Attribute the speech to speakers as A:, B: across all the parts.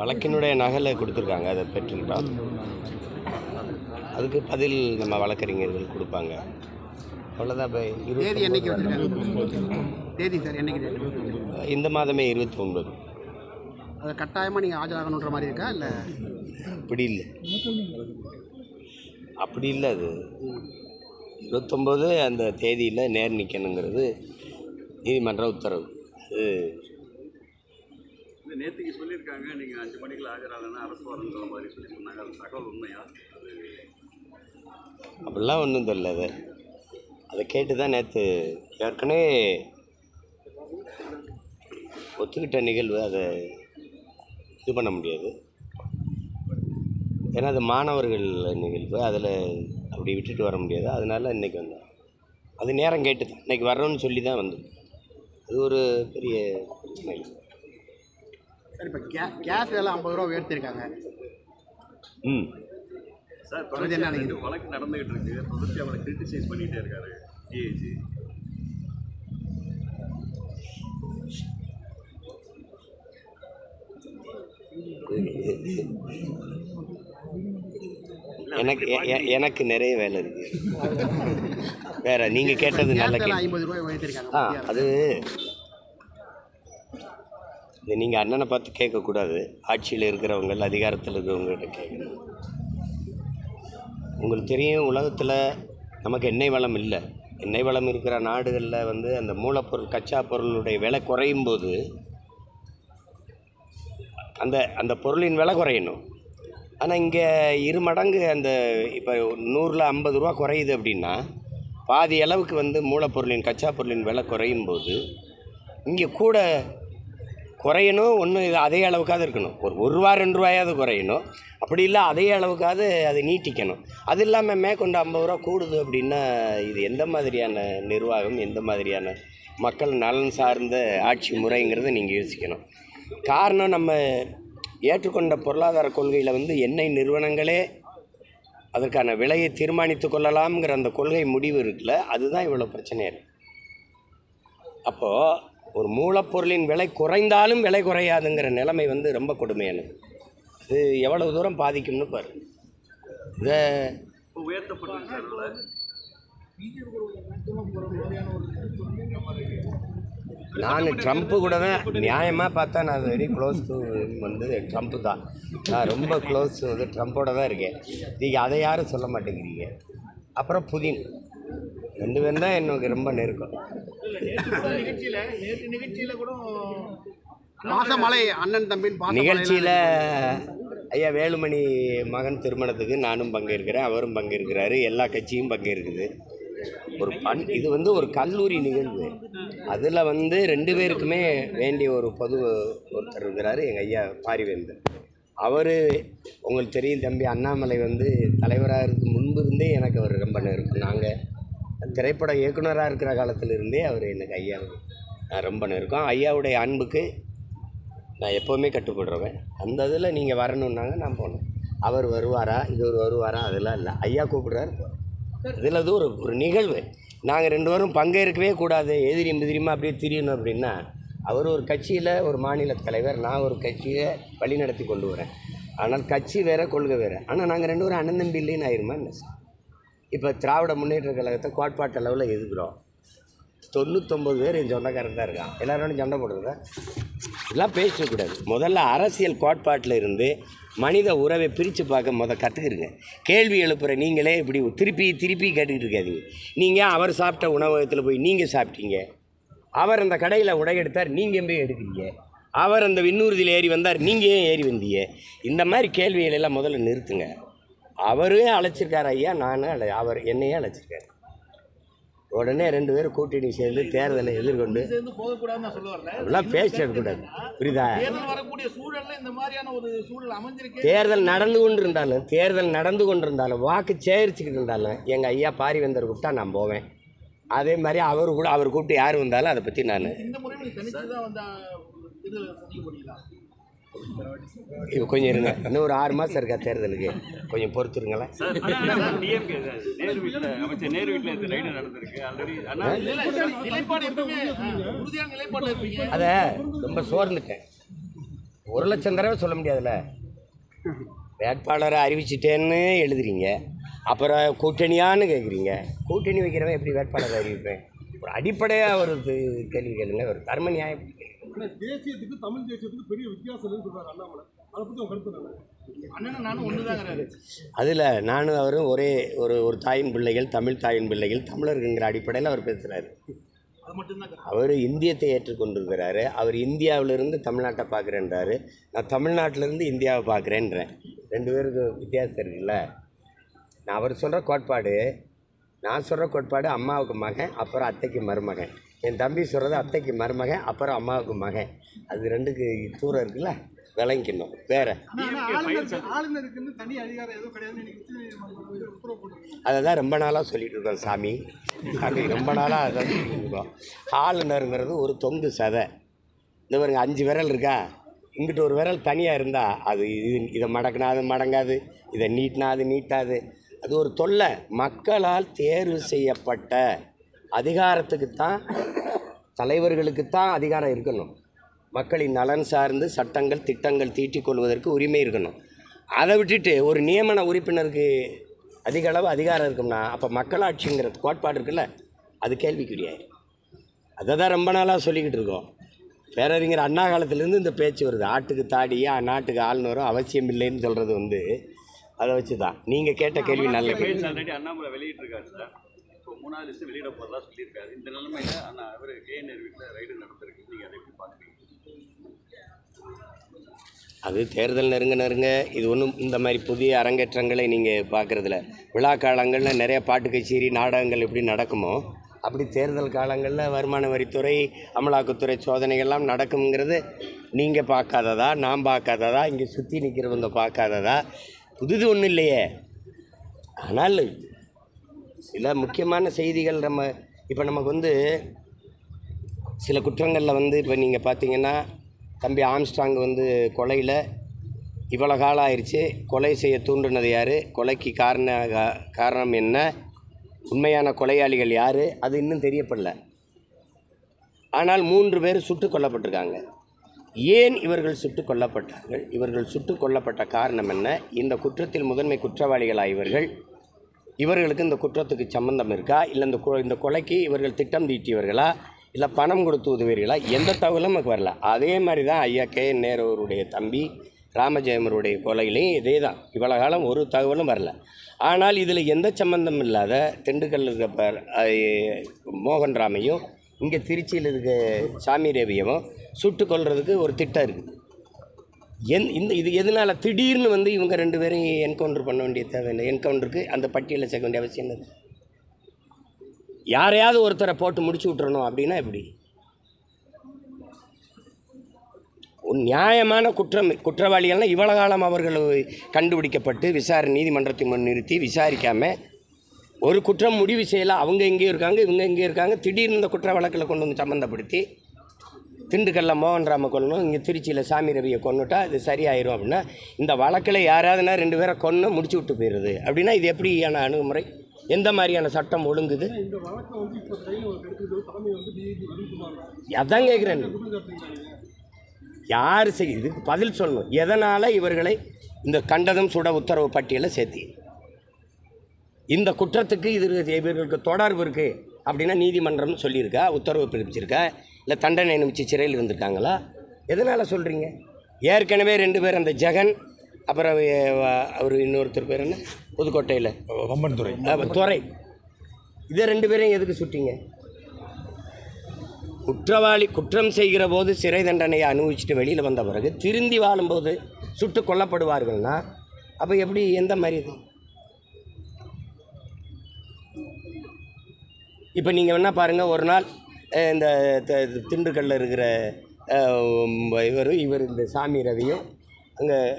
A: வழக்கினுடைய நகலை கொடுத்துருக்காங்க அதை பெற்றுக்கிட்டோம் அதுக்கு பதில் நம்ம வழக்கறிஞர்கள் கொடுப்பாங்க. அவ்வளோதான் இப்போ
B: தேதி என்னைக்கு வச்சிருக்காங்க தேதி சார் என்னைக்கு தேதி?
A: இந்த மாதமே இருபத்தி ஒன்பது
B: அது கட்டாயமாக நீங்கள் ஆஜராகணுன்ற மாதிரி இருக்கா இல்லை?
A: அப்படி இல்லை. அப்படி இல்லை அது. இருபத்தொம்போது அந்த தேதியில் நேர் நிற்கணுங்கிறது நீதிமன்ற உத்தரவு. அது
C: இந்த நேற்றுக்கு சொல்லியிருக்காங்க நீங்கள் அஞ்சு மணிக்கு ஆஜராகலன்னா அரசு வரன்ற மாதிரி சொல்லி சொன்னாங்க. அது தகவல் உண்மையா?
A: அப்படிலாம் ஒன்றும் தெரியல அது. அதை கேட்டு தான் நேற்று ஏற்கனவே ஒத்துக்கிட்ட நிகழ்வு அதை இது பண்ண முடியாது. ஏன்னா அது மாணவர்கள் நிகழ்வு அதில் அப்படி விட்டுட்டு வர முடியாது. அதனால் இன்றைக்கி வந்தோம். அது நேரம் கேட்டு தான் இன்றைக்கி வர்றோம்னு சொல்லி தான் வந்தோம் அது ஒரு பெரிய பிரச்சனை இல்லை
B: சார் இப்போ கே கேஸ் விலை ஐம்பது ரூபா உயர்த்திருக்காங்க.
A: ம்.
C: சார்
B: அது என்ன
C: ரெண்டு வழக்கு நடந்துகிட்டு இருக்கு. தொடர்ச்சி அவரை கிரிட்டிசைஸ் பண்ணிகிட்டே இருக்காரு டிஐஜி
A: எனக்கு எ- எ- எனக்கு நிறைய வேலை இருக்குது வேற நீங்கள் கேட்டது நல்ல கேள்வி.
B: ஐம்பது ரூபாய்.
A: அது இது நீங்கள் அண்ணனை பார்த்து கேட்கக்கூடாது. ஆட்சியில் இருக்கிறவங்கள் அதிகாரத்தில் இருக்கிறவங்ககிட்ட கேட்கணும். உங்களுக்கு தெரியும் உலகத்தில் நமக்கு எண்ணெய் வளம் இல்லை. எண்ணெய் வளம் இருக்கிற நாடுகளில் வந்து அந்த மூலப்பொருள் கச்சா பொருளுடைய விலை குறையும் போது அந்த அந்த பொருளின் விலை குறையணும். ஆனால் இங்கே இரு மடங்கு அந்த இப்போ நூறில் ஐம்பது ரூபா குறையுது அப்படின்னா பாதி அளவுக்கு வந்து மூலப்பொருளின் கச்சா பொருளின் விலை குறையும் போது இங்கே கூட குறையணும் ஒன்று இது அதே அளவுக்காவது இருக்கணும். ஒரு ஒரு ரூபா ரெண்டு ரூபாயாவது குறையணும். அப்படி இல்லை அதே அளவுக்காவது அதை நீட்டிக்கணும். அது இல்லாமல் மேற்கொண்டு ஐம்பது ரூபா கூடுது அப்படின்னா இது எந்த மாதிரியான நிர்வாகம் எந்த மாதிரியான மக்கள் நலன் சார்ந்த ஆட்சி முறைங்கிறத நீங்கள் யோசிக்கணும். காரணம் நம்ம ஏற்றுக்கொண்ட பொருளாதார கொள்கையில் வந்து எண்ணெய் நிறுவனங்களே அதற்கான விலையை தீர்மானித்து கொள்ளலாம்ங்கிற அந்த கொள்கை முடிவு இருக்குல்ல அதுதான் இவ்வளோ பிரச்சனையாக இருக்குது அப்போது ஒரு மூலப்பொருளின் விலை குறைந்தாலும் விலை குறையாதுங்கிற நிலைமை வந்து ரொம்ப கொடுமையானது. இது எவ்வளவு தூரம் பாதிக்கும்னு பாரு. இதை நான் ட்ரம்ப்பு கூட தான் நியாயமாக பார்த்தா நான் வெரி க்ளோஸ் டு வந்து ட்ரம்ப்பு தான். நான் ரொம்ப க்ளோஸ் வந்து ட்ரம்ப்போட தான் இருக்கேன். நீங்கள் அதை யாரும் சொல்ல மாட்டேங்கிறீங்க. அப்புறம் புதின். ரெண்டு பேரும் தான் எனக்கு ரொம்ப நெருக்கம்.
B: பாசமலை அண்ணன் தம்பின் பாசமலை
A: நிகழ்ச்சியில் ஐயா வேலுமணி மகன் திருமணத்துக்கு நானும் பங்கேற்கிறேன் அவரும் பங்கேற்கிறாரு எல்லா கட்சியும் பங்கேற்குது. ஒரு பண் இது வந்து ஒரு கல்லூரி நிகழ்வு. அதில் வந்து ரெண்டு பேருக்குமே வேண்டிய ஒரு பொது ஒருத்தர் இருக்கிறாரு எங்கள் ஐயா பாரிவேந்தர். அவர் உங்களுக்கு தெரியும் தம்பி அண்ணாமலை வந்து தலைவராக இருக்கு முன்பு இருந்தே எனக்கு அவர் ரொம்ப நெருக்கம். நாங்கள் திரைப்பட இயக்குனராக இருக்கிற காலத்திலிருந்தே அவர் எனக்கு ஐயா நான் ரொம்ப நெருக்கம். ஐயாவுடைய அன்புக்கு நான் எப்போவுமே கட்டுப்படுறவன். அந்த இதில் நீங்கள் வரணுன்னாங்க நான் போனேன். அவர் வருவாரா? இவர் வருவாரா? அதெல்லாம் இல்லை. ஐயா கூப்பிடுறாரு இதில் அது ஒரு ஒரு நிகழ்வு. நாங்கள் ரெண்டு பேரும் பங்கேற்கவே கூடாது. எதிரி மிதிரிமா அப்படியே திரியணும் அப்படின்னா அவர் ஒரு கட்சியில் ஒரு மாநில தலைவர் நான் ஒரு கட்சியை வழிநடத்தி கொண்டு வரேன். ஆனால் கட்சி வேற கொள்கை வேறு. ஆனால் நாங்கள் ரெண்டு பேரும் அண்ணன் தம்பி இல்லைன்னு ஆயிருமா என்ன சார்? இப்போ திராவிட முன்னேற்ற கழகத்தை கோட்பாட்டு அளவில் எதுக்குறோம் தொண்ணூத்தொம்பது பேர் என் சொந்தக்காரன் தான் இருக்கான். எல்லாரோட சண்டை போடுறதா. இதெல்லாம் பேசக்கூடாது முதல்ல அரசியல் கோட்பாட்டில் இருந்து மனித உறவை பிரித்து பார்க்க முத கற்றுக்கிருங்க கேள்வி எழுப்புகிற நீங்களே இப்படி திருப்பி திருப்பி கேட்டுக்கிட்டு இருக்காதீங்க. நீங்கள் அவர் சாப்பிட்ட உணவகத்தில் போய் நீங்கள் சாப்பிட்டீங்க? அவர் அந்த கடையில் உடை எடுத்தார் நீங்கள் போய் எடுக்கிறீங்க? அவர் அந்த விண்ணூர்தியில் ஏறி வந்தார் நீங்கள் ஏன் ஏறி வந்தீங்க? இந்த மாதிரி கேள்விகளெல்லாம் முதல்ல நிறுத்துங்க. அவரே அழைச்சிருக்காரு ஐயா நானும் அழை அவர் என்னையே அழைச்சிருக்காரு. உடனே ரெண்டு பேரும் கூட்டணி சேர்ந்து தேர்தலை எதிர்கொண்டு அதெல்லாம் பேசக்கூடாது புரியுதா?
D: தேர்தல்
A: நடந்து கொண்டு இருந்தாலும் தேர்தல் நடந்து கொண்டு இருந்தாலும் வாக்கு சேகரிச்சுக்கிட்டு இருந்தாலும் எங்கள் ஐயா பாரிவேந்தர் கூப்பிட்டா நான் போவேன். அதே மாதிரி அவர் கூட அவர் கூப்பிட்டு யார் வந்தாலும் அதை பற்றி நான் இப்போ கொஞ்சம் இருங்க. இன்னும் ஒரு ஆறு மாதம் இருக்கா தேர்தலுக்கு? கொஞ்சம் பொறுத்துருங்களேன். அதை. ரொம்ப சோர்ந்துட்டேன். ஒரு லட்சம் தடவை சொல்ல முடியாதுல்ல? வேட்பாளரை அறிவிச்சிட்டேன்னு எழுதுறீங்க. அப்புறம் கூட்டணியான்னு கேட்குறீங்க கூட்டணி வைக்கிறவன் எப்படி வேட்பாளரை அறிவிப்பேன்? ஒரு அடிப்படையாக ஒரு கேள்வி கேளுங்க. ஒரு தர்ம நியாயம்.
E: ஆனா தேசியத்துக்கு தமிழ் தேசியத்துக்கு பெரிய வித்தியாசம் இல்லைன்னு சொல்றாரு அண்ணாமலை. அதை உங்க கருத்து என்ன?
D: அண்ணனும் நானும் ஒண்ணுதாங்கிறாரு.
A: அதில் நானும் அவரும் ஒரே ஒரு ஒரு தாயின் பிள்ளைகள் தமிழ் தாயின் பிள்ளைகள் தமிழருங்கிற அடிப்படையில் அவர் பேசுகிறாரு. அவர் இந்தியத்தை ஏற்றுக்கொண்டிருக்கிறாரு. அவர் இந்தியாவிலிருந்து தமிழ்நாட்டை பார்க்குறேன்றாரு. நான் தமிழ்நாட்டிலேருந்து இந்தியாவை பார்க்குறேன்றேன். ரெண்டு பேருக்கு வித்தியாசம் இருக்குல்ல நான் அவர் சொல்கிற கோட்பாடு நான் சொல்கிற கோட்பாடு அம்மாவுக்கு மகன் அப்புறம் அத்தைக்கு மருமகன். என் தம்பி சொல்கிறது அத்தைக்கு மருமகன் அப்புறம் அம்மாவுக்கு மகன். அது ரெண்டுக்கு தூரம் இருக்குல்ல? விளங்கிக்கணும். வேற. அதை தான் ரொம்ப நாளாக சொல்லிட்டு இருக்கோம் சாமி. சாமி ரொம்ப நாளாக அதை சொல்லிட்டு இருக்கோம். ஆளுநருங்கிறது ஒரு தொங்கு சதை. இந்த பாருங்க அஞ்சு விரல் இருக்கா? இங்கிட்டு ஒரு விரல் தனியாக இருந்தால் அது இது இதை மடக்குனா அது மடங்காது. இதை நீட்டினா அது நீட்டாது. அது ஒரு தொல்லை. மக்களால் தேர்வு செய்யப்பட்ட அதிகாரத்துக்குத்தான் தலைவர்களுக்குத்தான் அதிகாரம் இருக்கணும். மக்களின் நலன் சார்ந்து சட்டங்கள் திட்டங்கள் தீட்டிக் கொள்வதற்கு உரிமை இருக்கணும். அதை விட்டுட்டு ஒரு நியமன உறுப்பினருக்கு அதிக அளவு அதிகாரம் இருக்கும்னா அப்போ மக்களாட்சிங்கிற கோட்பாடு இருக்குல்ல அது கேள்விக்குரியாயிரு அதை தான் ரொம்ப நாளாக சொல்லிக்கிட்டு இருக்கோம். பேரறிஞர் அண்ணா காலத்துலேருந்து இந்த பேச்சு வருது. ஆட்டுக்கு தாடியா நாட்டுக்கு ஆளுநரும் அவசியம் இல்லைன்னு சொல்கிறது வந்து அதை வச்சு தான் நீங்கள் கேட்ட கேள்வி நல்ல கேள்வி.
C: இப்போ மூணாவது லிஸ்ட் வெளியிட போகிறதா சொல்லியிருக்காரு. இந்த நிலைமையில ஆனால் அவர் கேஎன்ஆர் வீட்டில் ரைடு நடத்திருக்கு நீங்கள் அதை எப்படி பார்க்குறீங்க?
A: அது தேர்தல் நெருங்க நெருங்க இது ஒன்றும் இந்த மாதிரி புதிய அரங்கேற்றங்களை நீங்கள் பார்க்குறதில்ல. விழா காலங்களில் நிறைய பாட்டு கச்சேரி நாடகங்கள் எப்படி நடக்குமோ அப்படி தேர்தல் காலங்களில் வருமான வரித்துறை அமலாக்கத்துறை சோதனைகள்லாம் நடக்குங்கிறது நீங்கள் பார்க்காததா நான் பார்க்காததா இங்கே சுற்றி நிற்கிறவங்க பார்க்காததா புதுது ஒன்றும் இல்லையே. ஆனால் சில முக்கியமான செய்திகள் நம்ம இப்போ நமக்கு வந்து சில குற்றங்களில் வந்து இப்போ நீங்கள் பார்த்தீங்கன்னா தம்பி ஆம்ஸ்டாங் வந்து கொலையில் இவ்வளோ காலம் ஆயிடுச்சு கொலை செய்ய தூண்டுனது யார்? கொலைக்கு காரண கா- காரணம் என்ன? உண்மையான கொலையாளிகள் யார்? அது இன்னும் தெரியப்படல. ஆனால் மூன்று பேர் சுட்டு கொல்லப்பட்டிருக்காங்க. ஏன் இவர்கள் சுட்டுக் கொல்லப்பட்டார்கள்? இவர்கள் சுட்டுக் கொல்லப்பட்ட காரணம் என்ன? இந்த குற்றத்தில் முதன்மை குற்றவாளிகளா இவர்கள் இவர்களுக்கு இந்த குற்றத்துக்கு சம்பந்தம் இருக்கா? இல்லை இந்த கொ- இந்த கொலைக்கு இவர்கள் திட்டம் தீட்டியவர்களா? இல்லை பணம் கொடுத்து உதவியர்களா எந்த தகவலும் நமக்கு வரல. அதே மாதிரி தான் ஐயா கே என். நேருவருடைய தம்பி ராமஜெயமருடைய கொலையிலையும் இதே தான் இவ்வளோ காலம் ஒரு தகவலும் வரல. ஆனால் இதில் எந்த சம்பந்தம் இல்லாத திண்டுக்கல் இருக்கிற மோகன் ராமையும் இங்கே திருச்சியில் இருக்க சாமி ரேவியவும் சுட்டு கொள்வதுக்கு ஒரு திட்டம் இருக்குது என் இந்த இது எதனால் திடீர்னு வந்து இவங்க ரெண்டு பேரையும் என்கவுண்டர் பண்ண வேண்டிய தேவையில்லை. என்கவுண்டருக்கு அந்த பட்டியலில் சேர்க்க வேண்டிய அவசியம் இல்லை. யாரையாவது ஒருத்தரை போட்டு முடிச்சு விட்டுறணும் அப்படின்னா எப்படி? ஒரு நியாயமான குற்றம் குற்றவாளிகள்னால் இவ்வளோ காலம் அவர்கள் கண்டுபிடிக்கப்பட்டு விசாரணை நீதிமன்றத்தின் முன் நிறுத்தி விசாரிக்காமல் ஒரு குற்றம் முடிவு செய்யலாம் அவங்க எங்கேயும் இருக்காங்க இவங்க எங்கேயும் இருக்காங்க. திடீர்னு இந்த குற்ற வழக்கில் கொண்டு வந்து சம்மந்தப்படுத்தி திண்டுக்கல்ல மோகன்ராம கொல்லணும் இங்கே திருச்சியில் சாமி ரவியை கொன்னுட்டா இது சரியாயிரும் அப்படின்னா இந்த வழக்கில் யாராவதுனா ரெண்டு பேரை கொன்று முடிச்சு விட்டு போயிடுது அப்படின்னா இது எப்படியான அணுகுமுறை? எந்த மாதிரியான சட்டம் ஒழுங்குது? அதான் கேட்குறேன் யார் செய் இதுக்கு பதில் சொல்லணும். எதனால் இவர்களை இந்த கண்டதும் சுட உத்தரவு பட்டியலில் சேர்த்தி? இந்த குற்றத்துக்கு இது இவர்களுக்கு தொடர்பு இருக்குது அப்படின்னா நீதிமன்றம் சொல்லியிருக்கா உத்தரவு பிறப்பிச்சிருக்கா. இல்லை தண்டனை அனுப்பிச்சு சிறையில் இருந்திருக்காங்களா? எதனால் சொல்கிறீங்க ஏற்கனவே ரெண்டு பேர் அந்த ஜெகன் அப்புறம் அவர் இன்னொருத்தர் பேர் என்ன? புதுக்கோட்டையில்.
F: வம்பன் துறை.
A: துறை. இதை ரெண்டு பேரையும் எதுக்கு சுட்டீங்க? குற்றவாளி குற்றம் செய்கிற போது சிறை தண்டனையை அனுபவிச்சுட்டு வெளியில் வந்த பிறகு திருந்தி வாழும்போது சுட்டு கொல்லப்படுவார்கள்னா அப்போ எப்படி எந்த மாதிரி இது? இப்போ நீங்கள் வேணால் பாருங்கள் ஒரு நாள் இந்த uh, த- இருக்கிற uh, இவர் இவர் இந்த சாமி ரவியும் அங்கே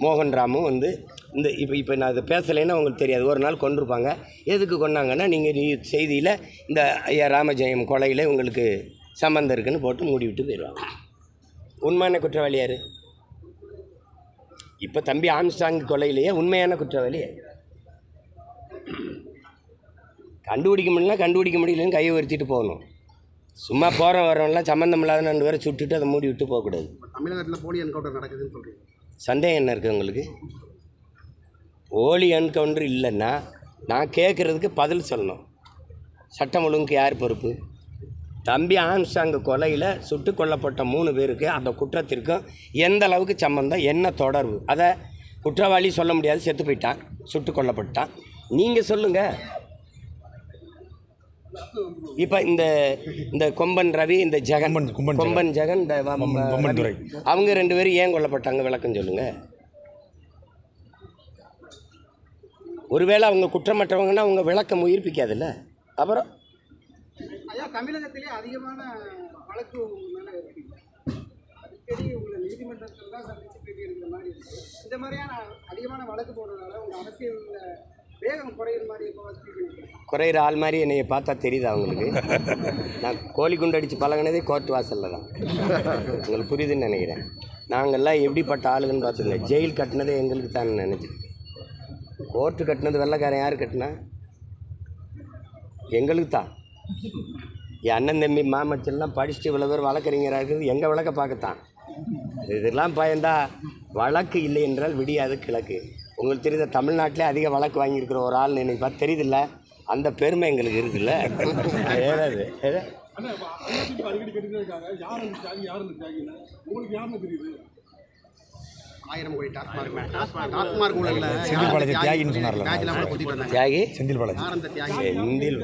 A: மோகன் ராமும் வந்து இந்த இப்போ இப்போ நான் அதை பேசலைன்னா உங்களுக்கு தெரியாது. ஒரு நாள் கொண்டிருப்பாங்க. எதுக்கு கொண்டாங்கன்னா நீங்கள் நீ செய்தியில் இந்த ஐயா ராமஜெயம் கொலையில் உங்களுக்கு சம்மந்தம் இருக்குன்னு போட்டு மூடி விட்டு போயிடுவாங்க. உண்மையான குற்றவாளி யார்? இப்போ தம்பி ஆம்ஸ்டாங் கொலையிலேயே உண்மையான குற்றவாளி கண்டுபிடிக்க முடியலன்னா கண்டுபிடிக்க முடியலன்னு கையை உயர்த்திட்டு போகணும். சும்மா போகிற வரவங்களாம் சம்மந்தம் இல்லாத ரெண்டு பேரை சுட்டுட்டு அதை மூடி விட்டு போகக்கூடாது
B: தமிழகத்தில் போலி என்கவுண்டர் நடக்குதுன்னு சொல்கிறீங்க
A: சந்தேகம் என்ன இருக்குது உங்களுக்கு? ஓலி என்கவுண்டர் இல்லைன்னா நான் கேட்குறதுக்கு பதில் சொல்லணும். சட்டம் ஒழுங்குக்கு யார் பொறுப்பு? தம்பி ஆம்சாங்க கொலையில் சுட்டு கொல்லப்பட்ட மூணு பேருக்கு அந்த குற்றத்திற்கும் எந்த அளவுக்கு சம்மந்தம் என்ன தொடர்பு? அதை குற்றவாளி சொல்ல முடியாது செத்து போயிட்டான் சுட்டு கொல்லப்பட்டான். நீங்கள் சொல்லுங்கள் இப்போ இந்த இந்த கொம்பன் ரவி இந்த ஜெகன். கொம்பன் ஜெகன். இந்த வ- ரவி. அவங்க ரெண்டு பேரும் ஏன் கொல்லப்பட்டாங்க? விளக்கம் சொல்லுங்கள் ஒருவேளை அவங்க குற்றமற்றவங்கன்னா அவங்க விளக்கம் உயிர்ப்பிக்காதுல்ல? அப்புறம்?
D: ஐயா தமிழகத்திலே அதிகமான வழக்கு உங்களை நீதிமன்றத்தில் தான் சந்திச்சு பேட்டி எடுக்கிற மாதிரி இருக்கு. இந்த மாதிரியான அதிகமான வழக்கு போடுறதுனால உங்க அரசியல்ல வேகம் குறையிற
A: ஆள் மாதிரி என்னைய பார்த்தா தெரியுதா அவங்களுக்கு நான் கோழி குண்டு அடித்து பழகினதே கோர்ட் வாசலில் தான். உங்களுக்கு புரியுதுன்னு நினைக்கிறேன். நாங்கள்லாம் எப்படிப்பட்ட ஆளுங்கன்னு பார்த்துங்க ஜெயில் கட்டினதே எங்களுக்கு தான் நினச்சிருக்கேன் கோர்ட்டு கட்டினது வெள்ளைக்காரன் யார் கட்டினா? எங்களுக்கு தான். என் அண்ணன் தம்பி மாமச்செல்லாம் படிச்சுட்டு இவ்வளோ பேர் வழக்கறிஞராக இருக்குது. எங்கள் வழக்க பார்க்கத்தான்? இதெல்லாம் பயந்தா வழக்கு இல்லை என்றால் விடியாது கிழக்கு. உங்களுக்கு தெரியுத தமிழ்நாட்டிலே அதிக வழக்கு வாங்கியிருக்கிற ஒரு ஆள் இன்னைக்கு பார்த்து தெரியுதுல்ல. அந்த பெருமை எங்களுக்கு இருக்குல்ல. ஏதாவது
B: ஆயிரம் கோடி
F: செந்தில் பாலாஜி தியாகின்னு சொன்னார்ல.
A: தியாகி?
F: செந்தில் பாலாஜி.
A: செந்தில்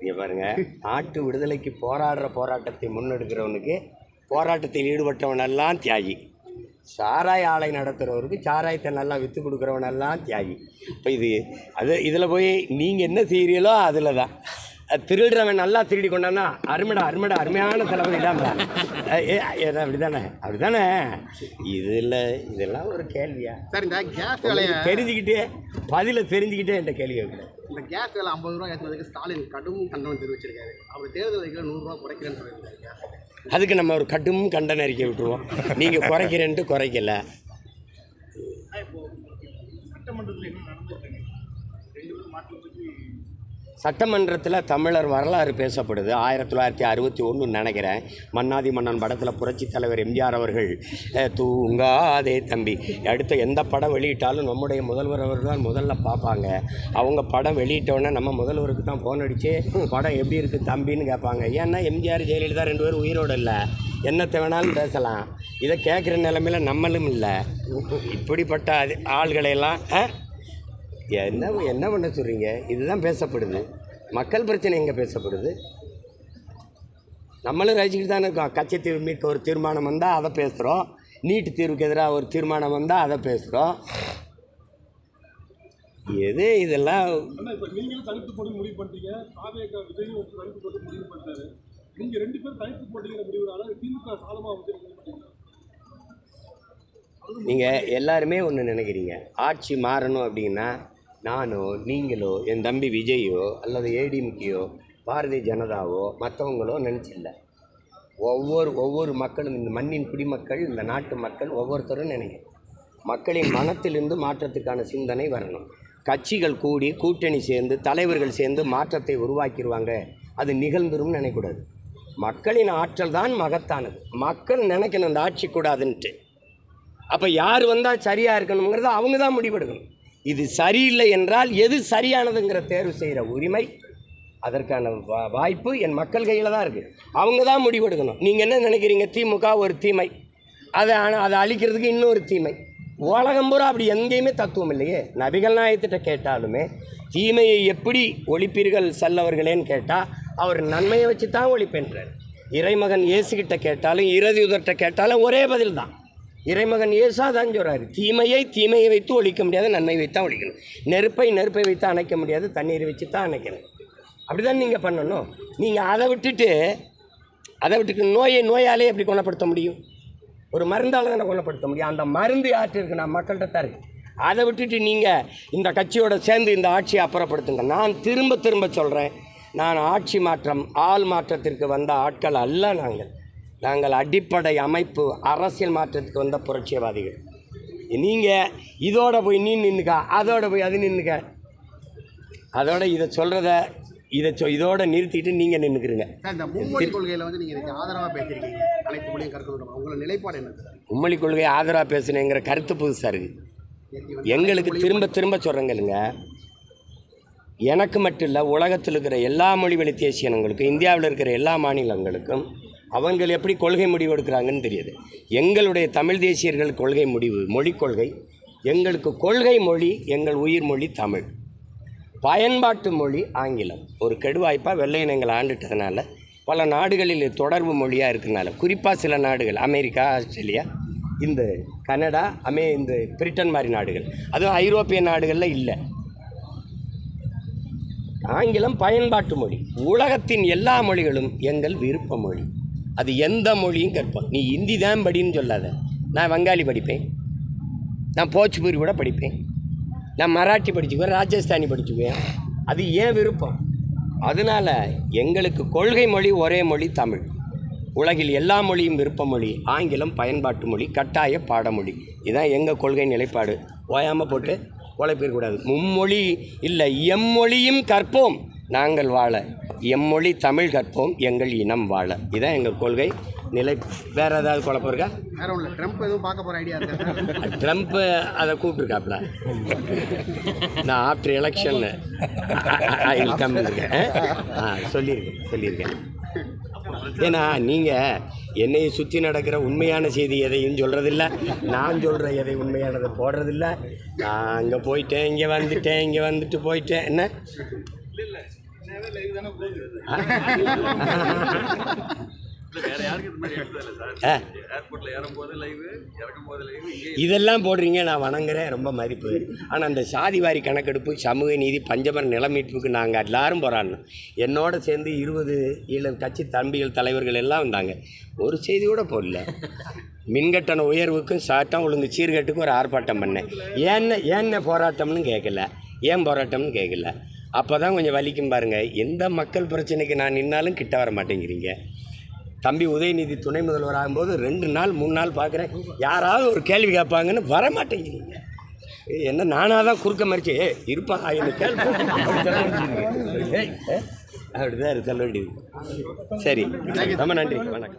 A: இங்க பாருங்க. நாட்டு விடுதலைக்கு போராடுற போராட்டத்தை முன்னெடுக்கிறவனுக்கு போராட்டத்தில் ஈடுபட்டவனெல்லாம் தியாகி. சாராய ஆலை நடத்துகிறவருக்கு சாராயத்தை நல்லா விற்று கொடுக்குறவனெல்லாம் தியாகி. இப்போ இது அது இதில் போய் நீங்கள் என்ன செய்கிறீங்களோ அதில் தான் திருடுறவன் நல்லா திருடி கொண்டானா அருமைடா அருமைடா அருமையான தளபதி தான் அப்படி தானே அப்படி தானே இதில் இதெல்லாம் ஒரு கேள்வியா?
B: சார் இந்த கேஸ் விலையை
A: தெரிஞ்சுக்கிட்டே பதிலை தெரிஞ்சுக்கிட்டே என்கிட்ட கேள்வி கேட்குறேன்.
B: இந்த கேஸ் விலை ஐம்பது ரூபா ஏற்றுனதுக்கு ஸ்டாலின் கடும் கண்டனம் தெரிவிச்சிருக்காரு. அவர் தேர்தல் வைக்கிற நூறுரூவா குறைக்கிறேன்னு சொல்லியிருக்காரு
A: அதுக்கு நம்ம ஒரு கடும் கண்டன அறிக்கை விட்டுருவோம். நீங்கள் குறைக்கிறேன்ட்டு குறைக்கல. சட்டமன்றத்தில் சட்டமன்றத்தில் தமிழர் வரலாறு பேசப்படுது. ஆயிரத்தி தொள்ளாயிரத்தி அறுபத்தி ஒன்று நினைக்கிறேன். மன்னாதி மன்னன் படத்தில் புரட்சித் தலைவர் எம்ஜிஆர் அவர்கள் தூங்காதே தம்பி. அடுத்த எந்த படம் வெளியிட்டாலும் நம்முடைய முதல்வர் அவர்கள் தான் முதல்ல பார்ப்பாங்க. அவங்க படம் வெளியிட்டோன்னே நம்ம முதல்வருக்கு தான் ஃபோன் அடித்து படம் எப்படி இருக்குது தம்பின்னு கேட்பாங்க. ஏன்னா எம்ஜிஆர் ஜெயலலிதா ரெண்டு பேரும் உயிரோடு இல்லை. என்னத்தை வேணாலும் பேசலாம். இதை கேட்குற நிலமையில நம்மளும் இல்லை. இப்படிப்பட்ட அது ஆள்களையெல்லாம் ஆ? என்ன என்ன பண்ண சொல்கிறீங்க இதுதான் பேசப்படுது. மக்கள் பிரச்சனை எங்கே பேசப்படுது? நம்மளும் ரசிச்சுட்டு தானே இருக்கோம். கட்சி தீர்வு மீட்க ஒரு தீர்மானம் வந்தால் அதை பேசுகிறோம் நீட்டு தீர்வுக்கு எதிராக ஒரு தீர்மானம் வந்தால் அதை பேசுகிறோம் எது இதெல்லாம்?
E: அண்ணா இப்ப நீங்களும் தனித்து போட்டி முடிவு பண்ணிட்டீங்க. காவேக விஜயும் வந்து தனித்து போட்டி முடிவு பண்ணிட்டாரு. நீங்க ரெண்டு பேரும் தனித்து போட்டிங்கிற முடிவுனால திமுக சாலமா வந்து முடிவு பண்ணிட்டீங்க
A: நீங்கள் எல்லாருமே ஒன்று நினைக்கிறீங்க. ஆட்சி மாறணும் அப்படின்னா நானோ நீங்களோ என் தம்பி விஜயோ அல்லது ஏடிஎம்கேயோ பாரதிய ஜனதாவோ மற்றவங்களோ நினச்சில்ல. ஒவ்வொரு ஒவ்வொரு மக்களும் இந்த மண்ணின் குடிமக்கள் இந்த நாட்டு மக்கள் ஒவ்வொருத்தரும் நினைக்கிறேன் மக்களின் மனத்திலிருந்து மாற்றத்துக்கான சிந்தனை வரணும். கட்சிகள் கூடி கூட்டணி சேர்ந்து தலைவர்கள் சேர்ந்து மாற்றத்தை உருவாக்கிடுவாங்க அது நிகழ்ந்துரும் நினைக்கூடாது. மக்களின் ஆற்றல் தான் மகத்தானது. மக்கள் நினைக்கணும் இந்த ஆட்சி கூடாதுன்ட்டு. அப்போ யார் வந்தால் சரியாக இருக்கணுங்கிறத அவங்க தான் முடிவெடுக்கணும். இது சரியில்லை என்றால் எது சரியானதுங்கிற தேர்வு செய்கிற உரிமை அதற்கான வா வாய்ப்பு என் மக்கள் கையில் தான் இருக்குது. அவங்க தான் முடிவெடுக்கணும் நீங்கள் என்ன நினைக்கிறீங்க? திமுக ஒரு தீமை. அதை ஆனால் அதை அழிக்கிறதுக்கு இன்னொரு தீமை. உலகம் பூரா அப்படி எங்கேயுமே தத்துவம் இல்லையே. நபிகள் நாயத்திட்ட கேட்டாலுமே தீமையை எப்படி ஒழிப்பீர்கள் செல்லவர்களேன்னு கேட்டால் அவர் நன்மையை வச்சு தான் ஒழிப்பேன்றார். இறைமகன் இயேசுகிட்ட கேட்டாலும் இறுதியுதர்கிட்ட கேட்டாலும் ஒரே பதில் தான் இறைமகன் இயேசா தான் சொல்கிறாரு தீமையை தீமையை வைத்து ஒழிக்க முடியாது நன்மை வைத்தான் ஒழிக்கணும். நெருப்பை நெருப்பை வைத்து அணைக்க முடியாது தண்ணீரை வச்சு தான் அணைக்கணும். அப்படி தான் நீங்கள் பண்ணணும். நீங்கள் அதை விட்டுட்டு அதை விட்டுட்டு நோயை நோயாலே எப்படி குணப்படுத்த முடியும்? ஒரு மருந்தால் தானே குணப்படுத்த முடியும்? அந்த மருந்து யார்கிட்ட இருக்கு? நான் மக்கள்கிட்ட தான் இருக்கு. அதை விட்டுட்டு நீங்கள் இந்த கட்சியோட சேர்ந்து இந்த ஆட்சியை அப்புறப்படுத்துங்க. நான் திரும்ப திரும்ப சொல்கிறேன் நான் ஆட்சி மாற்றம் ஆள் மாற்றத்திற்கு வந்த ஆட்கள் அல்ல நாங்கள். நாங்கள் அடிப்படை அமைப்பு அரசியல் மாற்றத்துக்கு வந்த புரட்சியவாதிகள் நீங்கள் இதோட போய் நீ நின்றுக்க அதோட போய் அது நின்றுக்க அதோட இதை சொல்கிறத இதை சொ இதோட நிறுத்திட்டு நீங்கள் நின்றுக்குறீங்க
B: இந்த மும்மொழி கொள்கையில வந்து நீங்க இதுக்கு ஆதரவா பேசியிருக்கீங்க. அனைத்து மொழியும் கற்கணும் உங்களோட நிலைப்பாடு என்ன? சார்
A: உம்மொழி கொள்கை ஆதரவாக பேசுனேங்கிற கருத்து புதுசாக இருக்குது எங்களுக்கு திரும்ப திரும்ப சொல்கிறேங்களுங்க எனக்கு மட்டும் இல்லை உலகத்தில் இருக்கிற எல்லா மொழி வழி தேசியனங்களுக்கும் இந்தியாவில் இருக்கிற எல்லா மாநிலங்களுக்கும் அவங்கள் எப்படி கொள்கை முடிவு எடுக்கிறாங்கன்னு தெரியுது. எங்களுடைய தமிழ் தேசியர்கள் கொள்கை முடிவு மொழி கொள்கை. எங்களுக்கு கொள்கை மொழி எங்கள் உயிர் மொழி தமிழ். பயன்பாட்டு மொழி ஆங்கிலம். ஒரு கெடுவாய்ப்பாக வெள்ளையினங்கள் ஆண்டுட்டதுனால பல நாடுகளில் தொடர்பு மொழியாக இருக்கிறனால குறிப்பாக சில நாடுகள் அமெரிக்கா ஆஸ்திரேலியா இந்த கனடா அமே இந்த பிரிட்டன் மாதிரி நாடுகள். அதுவும் ஐரோப்பிய நாடுகளில் இல்லை. ஆங்கிலம் பயன்பாட்டு மொழி. உலகத்தின் எல்லா மொழிகளும் எங்கள் விருப்ப மொழி. அது எந்த மொழியும் கற்போம் நீ ஹிந்தி தான் படின்னு சொல்லாத. நான் வங்காளி படிப்பேன். நான் போச்சுபூரி கூட படிப்பேன். நான் மராட்டி படிச்சுக்குவேன் ராஜஸ்தானி படிச்சுக்குவேன். அது ஏன் விருப்பம்? அதனால் எங்களுக்கு கொள்கை மொழி ஒரே மொழி தமிழ். உலகில் எல்லா மொழியும் விருப்ப மொழி ஆங்கிலம் பயன்பாட்டு மொழி கட்டாய பாடமொழி. இதுதான் எங்கள் கொள்கை நிலைப்பாடு. ஓயாமல் போட்டு உழைப்பிடக்கூடாது மும்மொழி இல்லை எம்மொழியும் கற்போம். நாங்கள் வாழ எம்மொழி தமிழ் கற்போம் எங்கள் இனம் வாழ. இதுதான் எங்கள் கொள்கை. நிலை வேறு ஏதாவது குழப்பம் இருக்கா?
B: வேற ஒன்றும் ட்ரம்ப் எதுவும் பார்க்க போற ஐடியா இருக்கா?
A: ட்ரம்ப்பு அதை கூப்பிட்டுருக்காப்ல. நான் ஆஃப்டர் எலெக்ஷன் கம் இருக்கேன் ஆ? சொல்லியிருக்கேன் சொல்லியிருக்கேன் ஏன்னா நீங்கள் என்னை சுற்றி நடக்கிற உண்மையான செய்தி எதையும் சொல்கிறதில்ல நான் சொல்கிற எதை உண்மையானதை போடுறதில்ல. நான் அங்கே போயிட்டேன் இங்கே வந்துட்டேன் இங்கே வந்துட்டு போயிட்டேன். என்ன? இதெல்லாம் போடுறீங்க நான் வணங்குறேன். ரொம்ப மதிப்பு. ஆனால் அந்த சாதிவாரி கணக்கெடுப்பு சமூக நீதி பஞ்சமர நிலமீட்புக்கு நாங்கள் எல்லாரும் போராடணும். என்னோட சேர்ந்து இருபது ஈழ கட்சி தம்பிகள் தலைவர்கள் எல்லாம் வந்தாங்க. ஒரு செய்தி கூட போடல. மின்கட்டண உயர்வுக்கும் சட்டம் ஒழுங்கு சீர்கேட்டுக்கும் ஒரு ஆர்ப்பாட்டம் பண்ணேன். ஏன்ன ஏன்ன போராட்டம்னு கேட்கல. ஏன் போராட்டம்னு கேட்கல. அப்போ தான் கொஞ்சம் வலிக்கும் பாருங்கள் எந்த மக்கள் பிரச்சனைக்கு நான் நின்னாலும் கிட்ட வர மாட்டேங்கிறீங்க. தம்பி உதயநிதி துணை முதல்வர் ஆகும்போது ரெண்டு நாள் மூணு நாள் பார்க்குறேன் யாராவது ஒரு கேள்வி கேட்பாங்கன்னு வர மாட்டேங்கிறீங்க. என்ன நானாக தான் குறுக்க மறிச்சு ஏ இருப்பான் என்ன கேள்வி அப்படிதான் சொல்ல வேண்டியது. சரி ரொம்ப நன்றி வணக்கம்.